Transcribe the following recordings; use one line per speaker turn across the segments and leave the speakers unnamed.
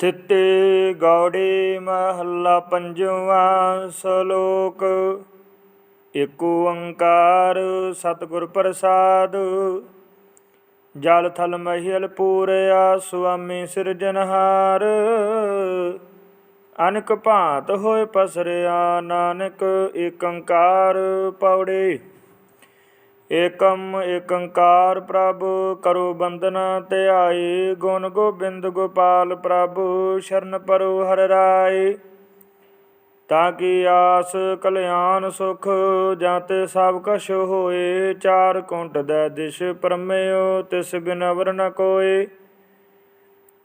ਥਿੱਤੇ ਗੌੜੇ ਮਹੱਲਾ ਪੰਜਵਾਂ ਸ਼ਲੋਕ। ਏਕ ਓੰਕਾਰ ਸਤਿਗੁਰ ਪ੍ਰਸਾਦ। ਜਲ ਥਲ ਮਹਿਲ ਪੂਰਿਆ ਸੁਆਮੀ ਸਿਰਜਨਹਾਰ ਅਨਕ ਭਾਂਤ ਹੋਏ ਪਸਰਿਆ, ਨਾਨਕ ਏਕ ਓੰਕਾਰ ਪੌੜੇ। ਏਕਮ ਏਕੰਕਾਰ ਪ੍ਰਭ, ਕਰੋ ਬੰਦਨਾ ਧਿਆਏ ਗੁਣ ਗੋਬਿੰਦ ਗੋਪਾਲ ਪ੍ਰਭ, ਸ਼ਰਨ ਪਰੋ ਹਰ ਰਾਏ। ਤਾਂ ਕਿ ਆਸ ਕਲਿਆਣ ਸੁਖ, ਜਾਂ ਤੇ ਸਭ ਕਛ ਹੋਏ, ਚਾਰ ਕੁੰਟ ਦਾ ਦਿਸ਼ ਪਰਮਿਓ, ਤਿਸ ਬਿਨ ਅਵਰ ਨ ਕੋਏ।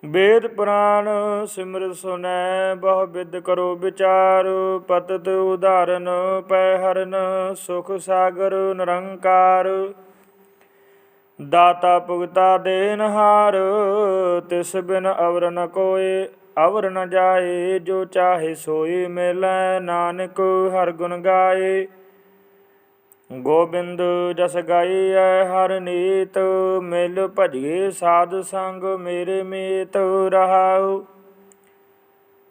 ਵੇਦ ਪੁਰਾਣ ਸਿਮਰ ਸੁਨੈ, ਬਹੁ ਵਿਦ ਕਰੋ ਵਿਚਾਰ, ਪਤਤ ਉਦਾਹਰਨ ਪੈ ਹਰਨ ਸੁਖ ਸਾਗਰ ਨਿਰੰਕਾਰ। ਦਾਤਾ ਭੁਗਤਾ ਦੇਨਹਾਰ ਤਿਸ ਬਿਨ ਅਵਰ ਨ ਕੋਏ ਅਵਰ ਨ ਜਾਏ, ਜੋ ਚਾਹੇ ਸੋਈ ਮਿਲੈ ਨਾਨਕ ਹਰ ਗੁਣ ਗਾਏ। ਗੋਬਿੰਦ ਜਸ ਗਾਈਐ ਹਰ ਨੀਤ, ਮਿਲ ਭਜੇ ਸਾਧ ਸੰਗ ਮੇਰੇ ਮੀਤ ਰਹਾਉ।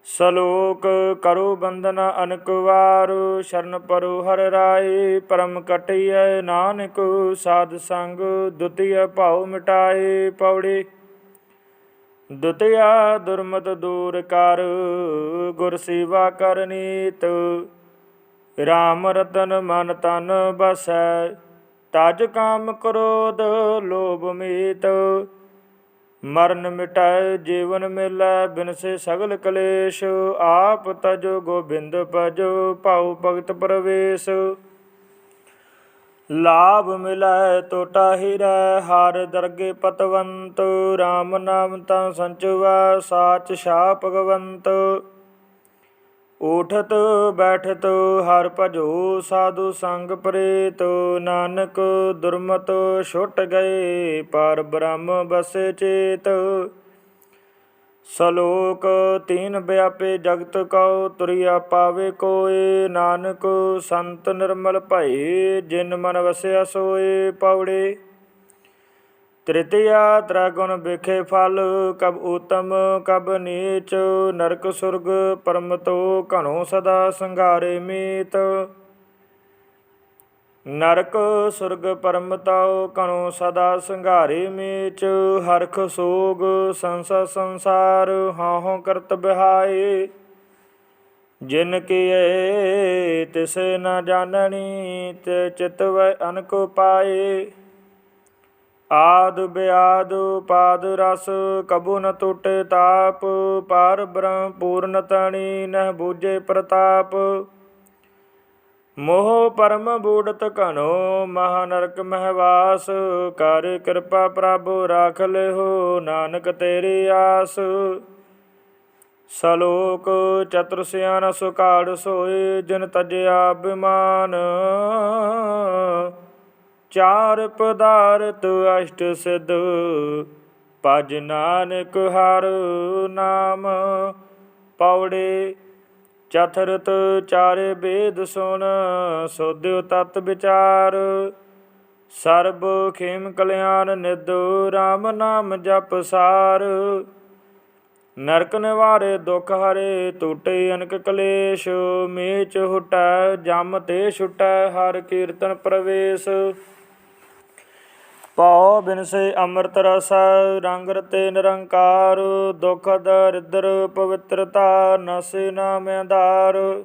ਸਲੋਕ ਕਰੋ ਬੰਦਨ ਅਨਕ ਵਾਰ, ਸ਼ਰਨ ਪਰੋ ਹਰ ਰਾਏ, ਪਰਮ ਕਟਿਐ ਨਾਨਕ ਸਾਧ ਸੰਗ ਦੁਤੀਏ ਭਾਉ ਮਿਟਾਏ ਪੌੜੀ। ਦੁਤੀਆ ਦੁਰਮਤ ਦੂਰ ਕਰ, ਗੁਰ ਸੇਵਾ ਕਰਨੀਤ ਰਾਮ ਰਤਨ ਮਨ ਤਨ ਬਸੈ, ਤਜ ਕਾਮ ਕ੍ਰੋਧ ਲੋਭ ਮੀਤ। ਮਰਨ ਮਿਟਾਏ ਜੀਵਨ ਮਿਲੈ ਬਿਨਸੇ ਸਗਲ ਕਲੇਸ਼। ਆਪ ਤਜ ਗੋਬਿੰਦ ਭਜੋ, ਭਾਉ ਭਗਤ ਪ੍ਰਵੇਸ਼। ਲਾਭ ਮਿਲੈ ਟੋਟਾ ਹਿਰੈ, ਹਰ ਦਰਗੇ ਪਤਵੰਤ। RAM ਨਾਮ ਤਾਂ ਸੰਚਵਾ, ਸਾਚ ਸ਼ਾ ਭਗਵੰਤ ਉਠਤ, ਬੈਠਤ, ਹਰ ਭਜੋ ਸਾਧੂ ਸੰਗ ਪ੍ਰੇਤ, ਨਾਨਕ ਦੁਰਮਤ ਛੁੱਟ ਗਏ, ਪਰ ਬ੍ਰਹਮ ਬਸੇ ਚੇਤ। ਸਲੋਕ ਤੀਨ ਵਿਆਪੇ ਜਗਤ ਕਉ ਤੁਰਿਆ ਪਾਵੇ ਕੋਏ, ਨਾਨਕ ਸੰਤ ਨਿਰਮਲ ਭਏ, ਜਿਨ ਮਨ ਵਸਿਆ ਸੋਏ ਪੌੜੇ। ਤ੍ਰਿਤਿਆ ਤ੍ਰਗੁਣ ਵਿਖੇ ਫਲ, ਕਬ ਉਤਮ ਕਬ ਨੀਚ, ਨਰਕ ਸੁਰਗ, ਪਰਮਤੋ ਘਣੋ ਸਦਾ ਸੰਘਾਰੇ ਮੀਤ। ਨਰਕ ਸੁਰਗ ਪਰਮ ਤਉ ਕਣੋ ਸਦਾ ਸੰਘਾਰੇ ਮੀਚ, ਹਰਖ ਸੋਗ ਸੰਸ ਸੰਸਾਰ ਹਾਹੋ ਕਰਤ ਬਿਹਾਏ। ਜਿਨ ਕੀਏ ਤਿਸ ਨ ਜਾਣਨੀ, ਤੇ ਚਿਤਵ ਅਨਕ ਪਾਏ ਆਦ ਬਿਆਦ ਪਾਦ ਰਸ, ਕਬੂ ਨ ਟੁਟੇ ਤਾਪ, ਪਾਰ ਬ੍ਰਹਮ ਪੂਰਨ ਤਣੀ ਨਹਿ ਬੂਝੇ ਪ੍ਰਤਾਪ। ਮੋਹ ਪਰਮ ਬੂੜਤ ਘਨੋ ਮਹਾ ਨਰਕ ਮਹਿਵਾਸ, ਕਰ ਕਿਰਪਾ ਪ੍ਰਭ ਰਾਖ ਲਿਓ ਨਾਨਕ ਤੇਰੀ ਆਸ। ਸਲੋਕ ਚਤੁਰ ਸਿਆਨ ਸੁਕਾੜ ਸੋਏ, ਜਨ ਤਜਿਆ ਬਿਮਾਨ ਚਾਰ ਪਦਾਰਥ ਅਸ਼ਟ ਸਿਧ, ਭਜ ਨਾਨਕ ਹਰ ਨਾਮ। ਪੌੜੇ ਚਤਰਤ ਚਾਰੇ ਵੇਦ ਸੁਣ ਸੋਧਿਓ ਤਤ ਵਿਚਾਰ। ਸਰਬ ਖੇਮ ਕਲਿਆਣ ਨਿਦ RAM ਨਾਮ ਜਪ ਸਾਰ। ਨਰਕ ਨਿਵਾਰੇ ਦੁਖ ਹਰੇ, ਟੂਟੇ ਅਨਕ ਕਲੇਸ਼। ਮੇਚ ਹੁਟੈ, ਜਮ ਤੇ ਛੁਟੈ, ਹਰ ਕੀਰਤਨ ਪ੍ਰਵੇਸ਼। ਪਉ ਬਿਨਸੇ ਅੰਮ੍ਰਿਤ ਰਸ, ਰੰਗ ਰਤੇ ਨਿਰੰਕਾਰ, ਦੁਖ ਦਰਿਦਰ ਪਵਿੱਤਰਤਾ, ਨਸੇ ਨਾਮ ਆਧਾਰ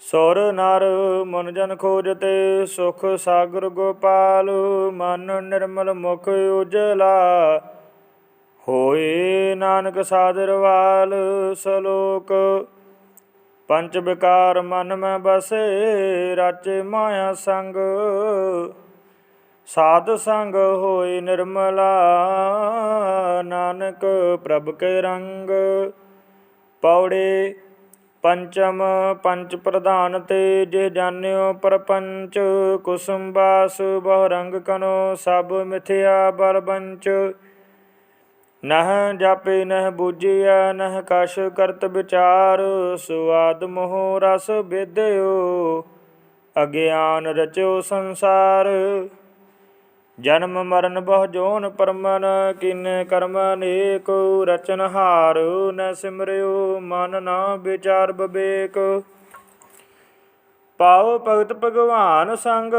ਸੁਰ ਨਰ ਮਨ ਜਨ ਖੋਜਤੇ, ਸੁਖ ਸਾਗਰ ਗੋਪਾਲ, ਮਨ ਨਿਰਮਲ ਮੁਖ ਉਜਲਾ। ਹੋਏ ਨਾਨਕ ਸਾਦਰ ਵਾਲ, ਸਲੋਕ, ਪੰਚ ਵਿਕਾਰ ਮਨ ਮੈਂ ਬਸੇ, ਰਾਚੇ ਮਾਇਆ ਸੰਗ। ਸਾਧ ਸੰਗ ਹੋਏ ਨਿਰਮਲਾ, ਨਾਨਕ ਪ੍ਰਭ ਕੇ ਰੰਗ। ਪੌੜੇ ਪੰਚਮ ਪੰਚ ਪ੍ਰਧਾਨ ਤੇ ਜੇ ਜਾਣਿਓ ਪਰਪੰਚ, ਕੁਸੁਮ ਬਾਸ ਬਹੁ ਰੰਗ ਕਨੋ, ਸਭ ਮਿਥਿਆ ਬਲਬੰਚ ਨਹ ਜਾਪੇ, ਨਹ ਬੂਝਿਆ, ਨਹ ਕਸ਼ ਕਰਤ ਵਿਚਾਰ, ਸੁਆਦ ਮੋਹ ਰਸ ਵਿਦਿਓ ਅਗਿਆਨ ਰਚਿਓ ਸੰਸਾਰ। ਜਨਮ ਮਰਨ ਬਹੁ ਜੋਨ ਪਰਮਨ, ਕਿਨੇ ਕਰਮ ਨੇਕ ਰਚਨ ਹਾਰ, ਨ ਸਿਮਰਿਓ ਮਨ ਨਾ ਵਿਚਾਰ ਬਵੇਕ। ਪਾਉ ਭਗਤ ਭਗਵਾਨ ਸੰਗ,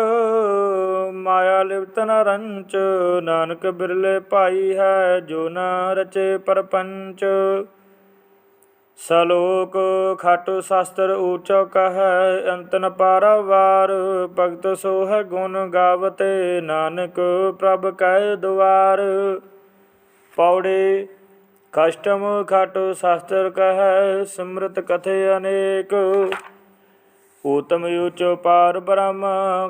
ਮਾਇਆ ਲਿਪਤ ਨ ਰੰਚ, ਨਾਨਕ ਬਿਰਲੇ ਭਾਈ ਹੈ ਜੋ ਨਾ ਰਚੇ ਪਰਪੰਚ। ਸਲੋਕ ਖਟ ਸ਼ਾਸਤਰ ਊਚੋ ਕਹੈ, ਅੰਤਨ ਨ ਪਾਰਾਵਾਰ, ਭਗਤ ਸੋਹ ਗੁਣ ਗਾਵਤੇ, ਨਾਨਕ ਪ੍ਰਭ ਕੈ ਦੁਆਰ। ਪੌੜੇ ਕਸ਼ਟਮ ਖਟ ਸ਼ਾਸਤਰ ਕਹੈ, ਸਿਮਰਤ ਕਥੇ ਅਨੇਕ। ਊਤਮ ਉਚ ਪਾਰ ਬ੍ਰਹਮ,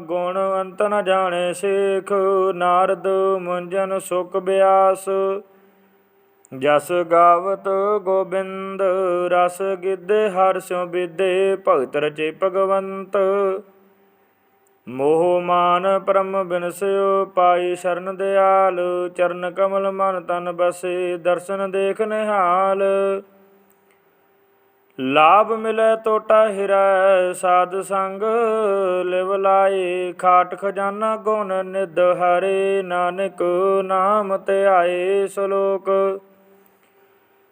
ਗੁਣ ਅੰਤ ਨ ਜਾਣੇ ਸੇਖ, ਨਾਰਦ ਮੁੰਜਨ ਸੁਖ ਬਿਆਸ। ਜਸ ਗਾਵਤ ਗੋਬਿੰਦ, ਰਸ ਗਿੱਧੇ ਹਰ ਸਿਉ ਵਿਦੇ ਭਗਤ ਰਚੇ ਭਗਵੰਤ। ਮੋਹ ਮਾਨ ਪਰਮ ਬਿਨਸਿਓ ਪਾਈ ਸ਼ਰਨ ਦਿਆਲ। ਚਰਨ ਕਮਲ ਮਨ ਤਨ ਬਸੇ, ਦਰਸ਼ਨ ਦੇਖ ਨਿਹਾਲ। ਲਾਭ ਮਿਲੇ ਟੋਟਾ ਹਿਰੈ, ਸਾਧ ਸੰਗ ਲਿਵ ਲਾਏ। ਖਾਟ ਖਜ਼ਾਨਾ ਗੁਣ ਨਿਧ ਹਰੇ, ਨਾਨਕ ਨਾਮ ਧਿਆਏ ਸ਼ਲੋਕ।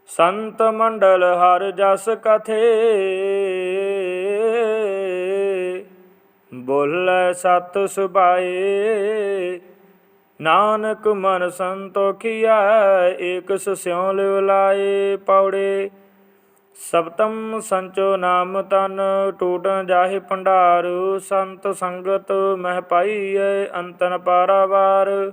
ਸੰਤ ਮੰਡਲ ਹਰ ਜਸ ਕਥੇ। ਬੋਲੇ ਸਤ ਸੁਭਾਏ। ਨਾਨਕ ਮਨ ਸੰਤੋਖੀਆ ਏਕ ਸਿਉ ਲਿਵ ਲਾਏ ਪੌੜੇ। ਸਬਤਮ ਸੰਚੋ ਨਾਮ ਤਨ ਟੂਟਨ ਜਾਹੇ ਭੰਡਾਰ। ਸੰਤ ਸੰਗਤ ਮਹਿ ਪਾਈਐ, ਅੰਤਨ ਪਾਰਾਵਾਰ।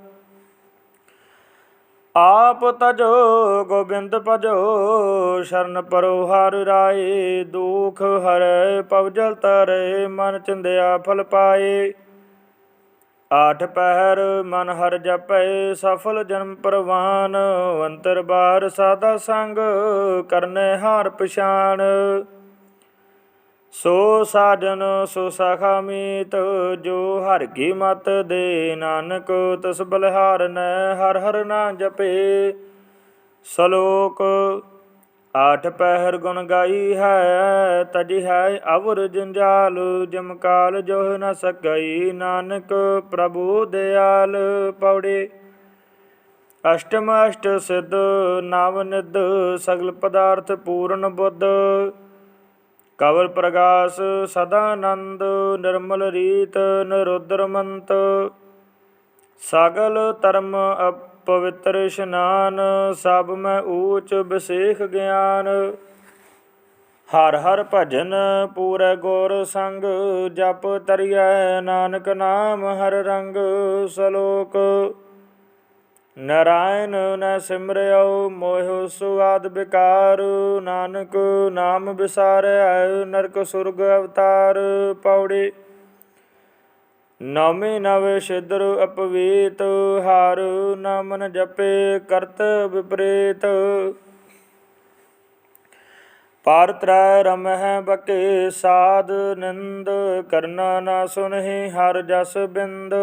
ਆਪ ਤਜੋ ਗੋਬਿੰਦ ਭਜੋ, ਸ਼ਰਨ ਪਰੋ ਹਰ ਰਾਏ, ਦੁਖ ਹਰੈ ਪਵਜਲ ਤਰੇ ਮਨ ਚਿੰਦਿਆ ਫਲ ਪਾਏ। ਆਠ ਪਹਿਰ ਮਨ ਹਰ ਜਪੈ, ਸਫਲ ਜਨਮ ਪ੍ਰਵਾਨ, ਅੰਤਰ ਬਾਰ ਸਾਦਾ ਸੰਗ, ਕਰਨੇ ਹਾਰ ਪਛਾਨ। ਸੋ ਸਾਜਨ, ਸੋ ਸਖਾ ਮੀਤ, ਜੋ ਹਰ ਕੀ ਮਤ ਦੇ ਨਾਨਕ, ਤਸ ਬਲਿਹਾਰ ਨੈ ਹਰ ਹਰ ਨਾ ਜਪੇ। ਸ਼ਲੋਕ, ਆਠ ਪਹਿਰ ਗੁਣ ਗਾਈ ਹੈ, ਤਜੀ ਹੈ ਅਵਰ ਜੰਜਾਲ ਜਮਕਾਲ ਜੋ ਨ ਸਕਈ ਨਾਨਕ, ਪ੍ਰਭੂ ਦਿਆਲ ਪੌੜੇ। ਅਸ਼ਟਮ ਅਸ਼ਟ ਸਿੱਧ, ਨਵ ਨਿਧ, ਸਗਲ ਪਦਾਰਥ ਪੂਰਨ ਬੁੱਧ। ਕਵਲ ਪ੍ਰਗਾਸ ਸਦਾਨੰਦ, ਨਿਰਮਲ ਰੀਤ ਨਿਰੁਦਰ ਮੰਤ ਸਗਲ ਧਰਮ ਅਪਵਿੱਤਰ ਇਸ਼ਨਾਨ, ਸਭ ਮੈਂ ਊਚ ਵਿਸ਼ੇਖ ਗਿਆਨ। ਹਰ ਹਰ ਭਜਨ ਪੂਰੇ ਗੁਰ ਸੰਗ, ਜਪ ਤਰਿਐ ਨਾਨਕ ਨਾਮ ਹਰ ਰੰਗ ਸ਼ਲੋਕ। ਨਰਾਇਣ ਨ ਸਿਮਰਿਓ ਮੋਹ ਸੁਆਦ ਬਿਕਾਰ ਨਾਨਕ ਨਾਮ ਵਿਸਾਰਿਆ ਨਰਕ ਸੁਰਗ ਅਵਤਾਰ ਪੌੜੀ। ਨਾਮੇ ਨਵ ਸਿਦਰ ਅਪਵੀਤ, ਹਰ ਨਾਮਨ ਜਪੇ ਕਰਤ ਵਿਪਰੀਤ। ਪਾਰ ਤਰੈ ਰਮਹਿ ਬਕੇ ਸਾਧ ਨਿੰਦ, ਕਰਨਾ ਨਾ ਸੁਨਹਿ ਹਰ ਜਸ ਬਿੰਦ।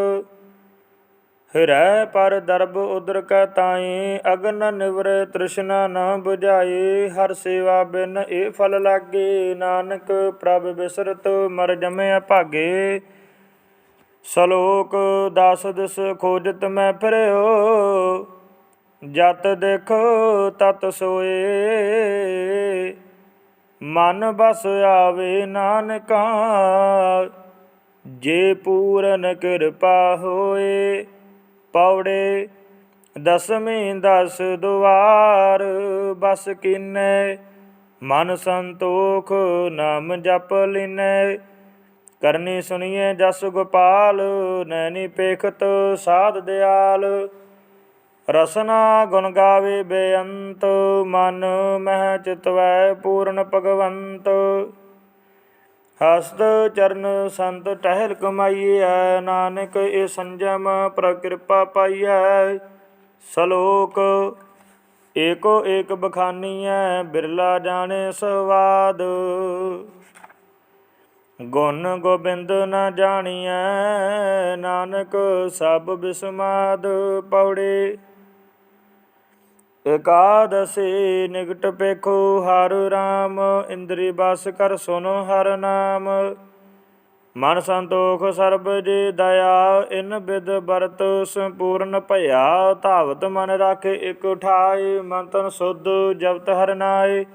ਹਿਰੈ ਪਰ ਦਰਬ ਉਦਰ ਕੈ ਤਾਈ, ਅਗਨ ਨਿਵਰੇ ਤ੍ਰਿਸ਼ਨਾ ਨ 부ਝਾਈ ਹਰ ਸੇਵਾ ਬਿਨ ਇਹ ਫਲ ਲਾਗੇ, ਨਾਨਕ ਪ੍ਰਭ ਬਿਸਰਤ ਮਰ ਜਮਿਆ ਭਾਗੇ ਸ਼ਲੋਕ ਦਸ ਦਿਸ ਖੋਜਤ ਮੈਂ ਫਿਰਿਓ, ਜਤ ਦੇਖੋ ਤਤ ਸੋਏ। ਮਨ ਬਸ ਆਵੇ ਨਾਨਕਾ, ਜੇ ਪੂਰਨ ਕਿਰਪਾ ਹੋਏ। ਪੌੜੇ ਦਸਵੇਂ ਦਸ ਦੁਆਰ, ਬਸ ਕਿਨੈ, ਮਨ ਸੰਤੋਖ ਨਾਮ ਜਪ ਲਿਨੈ। ਕਰਨੀ ਸੁਣੀਏ ਜਸ ਗੋਪਾਲ, ਨੈਣੀ ਪੇਖਤ ਸਾਧ ਦਿਆਲ। ਰਸਨਾ ਗੁਣ ਗਾਵੇ ਬੇਅੰਤ, ਮਨ ਮਹਿ ਚਿਤਵੈ ਪੂਰਨ ਭਗਵੰਤ। ਹਸਤ ਚਰਨ ਸੰਤ ਟਹਿਲ ਕਮਾਈਐ, ਨਾਨਕ ਇਹ ਸੰਜਮ ਪ੍ਰਕਿਰਪਾ ਪਾਈਐ। ਸ਼ਲੋਕ, ਏਕੋ ਏਕ ਬਖਾਨੀਐ, ਬਿਰਲਾ ਜਾਣੇ ਸਵਾਦ। ਗੁਣ ਗੋਬਿੰਦ ਨਾ ਜਾਣੀਐ, ਨਾਨਕ ਸਭ ਬਿਸਮਾਦ ਪੌੜੇ। ਇਕਾਦਸੀ ਨਿਕਟ ਪੇਖੋ, ਹਰ ਰਾਮ ਇੰਦਰੀ ਬਸ ਕਰ ਸੁਨੋ ਹਰ ਨਾਮ। ਮਨ ਸੰਤੋਖ ਸਰਬ ਜੀ ਦਇਆ, ਇਨ ਬਿਦ ਵਰਤ ਸੰਪੂਰਨ ਭਇਆ। ਧਾਵਤ ਮਨ ਰਾਖੇ ਇਕ ਉਠਾਏ ਮਨ ਤਨ ਸੁਧ ਜਪਤ ਹਰ ਨਾਏ।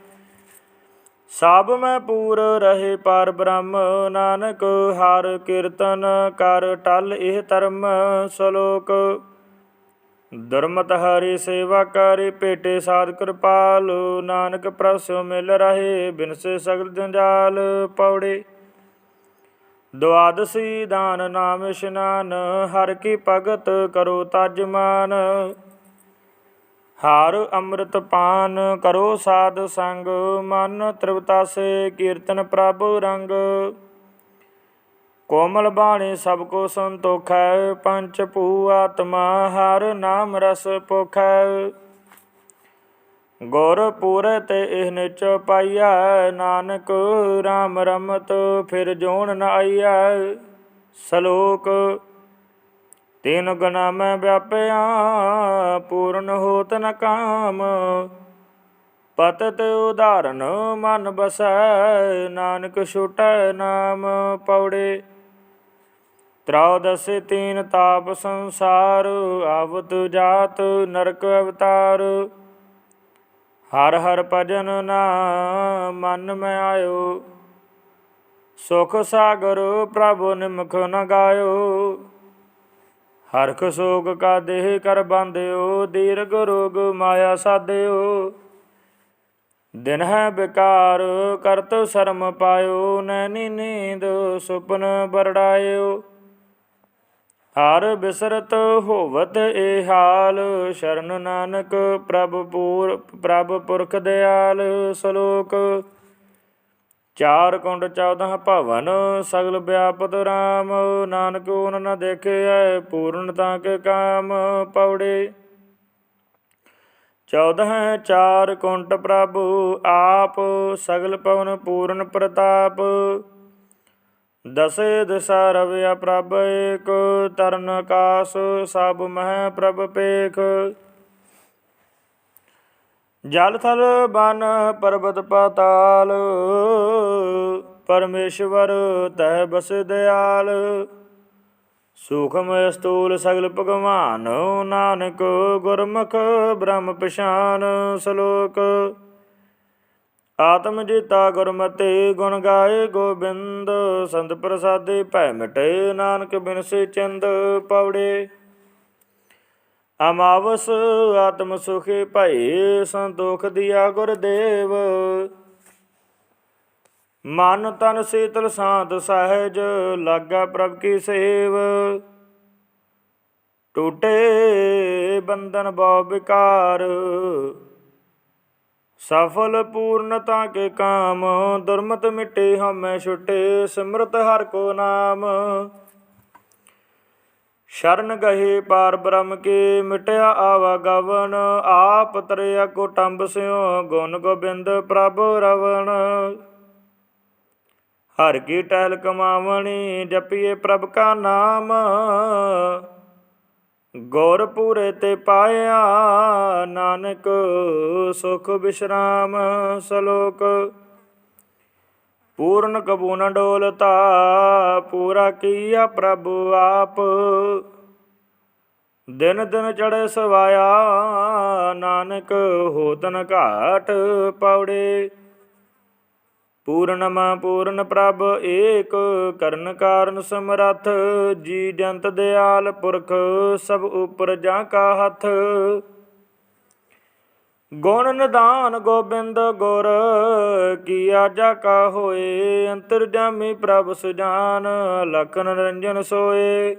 ਸਭ ਮੈਂ ਪੂਰ ਰਹੇ ਪਰ ਬ੍ਰਹਮ, ਨਾਨਕ ਹਰ ਕੀਰਤਨ ਕਰ ਟਲ ਇਹ ਧਰਮ ਸ਼ਲੋਕ। ਦੁਰਮਤ ਹਰੀ ਸੇਵਾ ਕਰੇ ਭੇਟੇ ਸਾਧ ਕਿਰਪਾਲ, ਨਾਨਕ ਪ੍ਰਸੋ ਮਿਲ ਰਹੇ ਬਿਨਸੇ ਸਗਲ ਜੰਜਾਲ ਪੌੜੇ। ਦਵਾਦਸ਼ੀ ਦਾਨ ਨਾਮ ਇਸ਼ਨਾਨ, ਹਰ ਕੀ ਭਗਤ ਕਰੋ ਤਜ ਹਾਰ ਹਰ ਅੰਮ੍ਰਿਤ ਪਾਨ ਕਰੋ ਸਾਧ ਸੰਗ, ਮਨ ਤ੍ਰਿਵਤਾਸੇ ਕੀਰਤਨ ਪ੍ਰਭ ਰੰਗ। ਕੋਮਲ ਬਾਣੀ ਸਭ ਕੋ ਸੰਤੋਖੈ, ਪੰਚ ਭੂ ਆਤਮਾ ਹਰ ਨਾਮ ਰਸ ਪੋਖੈ। ਗੁਰ ਪੂਰੇ ਤੇ ਇਹ ਨਿਚ ਪਾਈਐ, ਨਾਨਕ RAM ਰਮਤ ਫਿਰ ਜੋਣ ਨ ਆਈਐ। ਸ਼ਲੋਕ, ਤੀਨ ਗੁਣਾ ਮੈਂ ਵਿਆਪਿਆ, ਪੂਰਨ ਹੋਤ ਨ ਕਾਮ। ਪਤਤ ਉਦਾਹਰਨ ਮਨ ਬਸੈ, ਨਾਨਕ ਛੁਟੈ ਨਾਮ ਪੌੜੇ। ਤ੍ਰਉਦਸ ਤੀਨ ਤਾਪ ਸੰਸਾਰ ਆਵਤ ਜਾਤ ਨਰਕ ਅਵਤਾਰ ਹਰ ਹਰ ਭਜਨ ਨਾ ਮਨ ਮੈਂ ਆਇਓ ਸੁਖ ਸਾਗਰ ਪ੍ਰਭੂ ਨਿਮਖ ਨ ਗਾਇਓ ਹਰਖ ਸੋਗ ਕਾ ਦੇਹ ਕਰ ਬੰਦਿਓ ਦੀਰਘ ਰੋਗ ਮਾਇਆ ਸਾਧਿਓ ਦਿਨ ਹੈ ਬਿਕਾਰ ਕਰਤ ਸ਼ਰਮ ਪਾਇਓ ਨੈਣੀ ਨੀਂਦ ਸੁਪਨ ਬਰੜਾਇਓ ਹਰ ਬਿਸਰਤ ਹੋਵਤ ਇਹ ਹਾਲ, ਸ਼ਰਨ ਨਾਨਕ ਪ੍ਰਭ ਪੂਰ, ਪ੍ਰਭ ਪੁਰਖ ਦਿਆਲ ਸ਼ਲੋਕ। ਚਾਰ ਕੁੰਡ 14 ਭਵਨ, ਸਗਲ ਵਿਆਪਤ RAM ਨਾਨਕ ਓਨ ਨ ਪੂਰਨ ਪੂਰਨਤਾ ਕੇ ਕਾਮ ਪੌੜੇ। 14 ਚਾਰ ਕੁੰਟ ਪ੍ਰਭੂ ਆਪ, ਸਗਲ ਪਵਨ ਪੂਰਨ ਪ੍ਰਤਾਪ। ਦਸੇ ਦਸ਼ਾ ਰਵਿਆ ਪ੍ਰਭ ਏਕ, ਤਰਨ ਆਕਾਸ ਸਭ ਮਹਿ ਪ੍ਰਭ ਪੇਖ। ਜਲ ਥਲ ਬਨ ਪਰਬਤ ਪਾਤਾਲ, ਪਰਮੇਸ਼ਵਰ ਤਹਿ ਬਸ ਦਿਆਲ। ਸੂਖਮ ਸਤੂਲ ਸਗਲ ਭਗਵਾਨ, ਨਾਨਕ ਗੁਰਮੁਖ ਬ੍ਰਹਮ ਪਛਾਨ ਸ਼ਲੋਕ। ਆਤਮ ਜੀਤਾ ਗੁਰਮਤਿ ਗੁਣ ਗਾਏ ਗੋਬਿੰਦ, ਸੰਤ ਪ੍ਰਸਾਦੇ ਭੈ ਮਿਟੇ ਨਾਨਕ ਬਿਨਸੇ ਚੰਦ ਪਵੜੇ। ਅਮਾਵਸ ਆਤਮ ਸੁਖੇ ਭਏ ਸੰਤੋਖ ਦਿਆ ਗੁਰਦੇਵ ਮਨ ਤਨ ਸੀਤਲ ਸਾਤ ਸਹਿਜ, ਲਾਗਾ ਪ੍ਰਭ ਕੀ ਸੇਵ। ਟੂਟੇ ਬੰਧਨ ਬਉ ਵਿਕਾਰ ਸਫਲ ਪੂਰਨਤਾ ਕੇ ਕਾਮ, ਦੁਰਮਤ ਮਿਟੇ ਹਮੈ ਛੁਟੇ, ਸਿਮਰਤ ਹਰ ਕੋ ਨਾਮ। ਸ਼ਰਨ ਗਏ ਪਾਰ ਬ੍ਰਹਮ ਕੇ, ਮਿਟਿਆ ਆਵਾ ਗਵਨ, ਆਪ ਤਰਿਆ ਕੋ ਟੰਬ ਸਿਓ ਗੁਣ ਗੋਬਿੰਦ ਪ੍ਰਭ ਰਵਣ ਹਰ ਕੀ ਟਹਿਲ ਕਮਾਵਣੀ, ਜਪੀਏ ਪ੍ਰਭ ਕਾ ਨਾਮ। ਗੌਰ ਪੂਰੇ ਤੇ ਪਾਇਆ ਨਾਨਕ, ਸੁਖ ਵਿਸ਼ਰਾਮ ਸ਼ਲੋਕ। ਪੂਰਨ ਕਬੂ ਨ ਡੋਲਤਾ, ਪੂਰਾ ਕੀਆ ਪ੍ਰਭ ਆਪ। ਦਿਨ ਦਿਨ ਚੜੇ ਸਵਾਇਆ, ਨਾਨਕ ਹੋਤਨ ਘਾਟ ਪੌੜੇ। ਪੂਰਨਮ ਪੂਰਨ ਪ੍ਰਭ, ਏਕ ਕਰਨ ਕਾਰਨ ਸਮਰੱਥ, ਜੀ ਜੰਤ ਦਿਆਲ ਪੁਰਖ, ਸਭ ਉਪਰ ਜਾਂ ਕਾ ਹੱਥ। ਗੁਣ ਨਿਦਾਨ ਗੋਬਿੰਦ ਗੁਰ, ਕੀਆ ਜਾ ਕਾ ਹੋਏ, ਅੰਤਰਜਾਮੀ ਪ੍ਰਭ ਸੁਜਾਨ ਲਖਨ ਰੰਜਨ ਸੋਏ।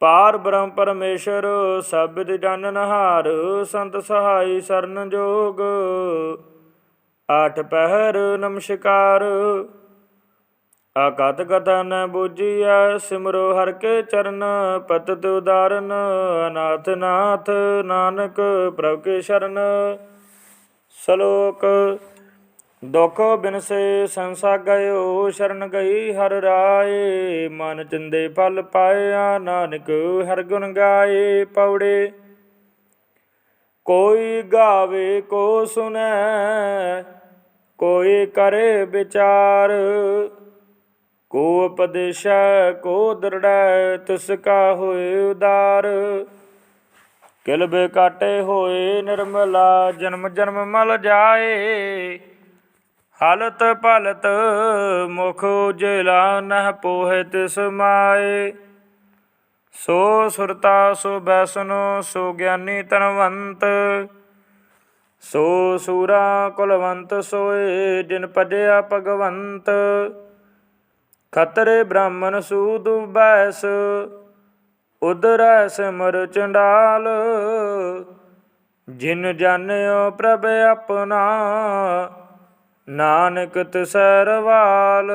ਪਾਰ ਬ੍ਰਹਮ ਪਰਮੇਸ਼ਰ ਸਬਦ ਜਨ ਨਹਾਰ ਸੰਤ ਸਹਾਈ ਸਰਨ ਜੋਗ। ਆਠ ਪਹਿਰ ਨਮਸਕਾਰ। ਆਕਤ ਕਥਾ ਨ ਬੁਝੀਐ, ਸਿਮਰੋ ਹਰ ਕੇ ਚਰਨ, ਪਤਿਤ ਉਦਾਰਨ, ਅਨਾਥ ਨਾਥ ਨਾਨਕ ਪ੍ਰਭ ਕੇ ਸ਼ਰਨ। ਸ਼ਲੋਕ, ਦੁਖ ਬਿਨਸੇ ਸੰਸਾ ਗਇਓ, ਸ਼ਰਨ ਗਈ ਹਰ ਰਾਏ। ਮਨ ਚਿੰਦੇ ਫਲ ਪਾਇਆ, ਨਾਨਕ ਹਰ ਗੁਣ ਗਾਏ, ਪੌੜੇ। ਕੋਈ ਗਾਵੇ ਕੋ ਸੁਨੈ, ਕੋਈ ਕਰੇ ਵਿਚਾਰ। ਕੋ ਉਪਦੇਸ਼ੈ ਕੋ ਦਰੜੈ, ਤਿਸ ਕਾ ਹੋਏ ਉਦਾਰ। ਕਿਲਬੇ ਕਾਟੇ ਹੋਏ ਨਿਰਮਲਾ, ਜਨਮ ਜਨਮ ਮਲ ਜਾਏ। ਹਲਤ ਭਲਤ ਮੁਖ ਉਜਲਾ, ਨਹ ਪੋਹਿ ਤਿਸ ਮਾਏ। ਸੋ ਸੁਰਤਾ, ਸੋ ਬੈਸਨੋ, ਸੋ ਗਿਆਨੀ ਤਨਵੰਤ ਸੋ ਸੂਰਾ ਕੁਲਵੰਤ, ਸੋਏ ਜਿਨ ਭਜਿਆ ਭਗਵੰਤ। ਖਤਰੇ ਬ੍ਰਾਹਮਣ ਸੂਦ ਬੈਸ ਉਦਰੈ ਸਿਮਰ ਚੰਡਾਲ। ਜਿਨ ਜਾਣਿਓ ਪ੍ਰਭ ਆਪਣਾ, ਨਾਨਕ ਤਿਸਰਵਾਲ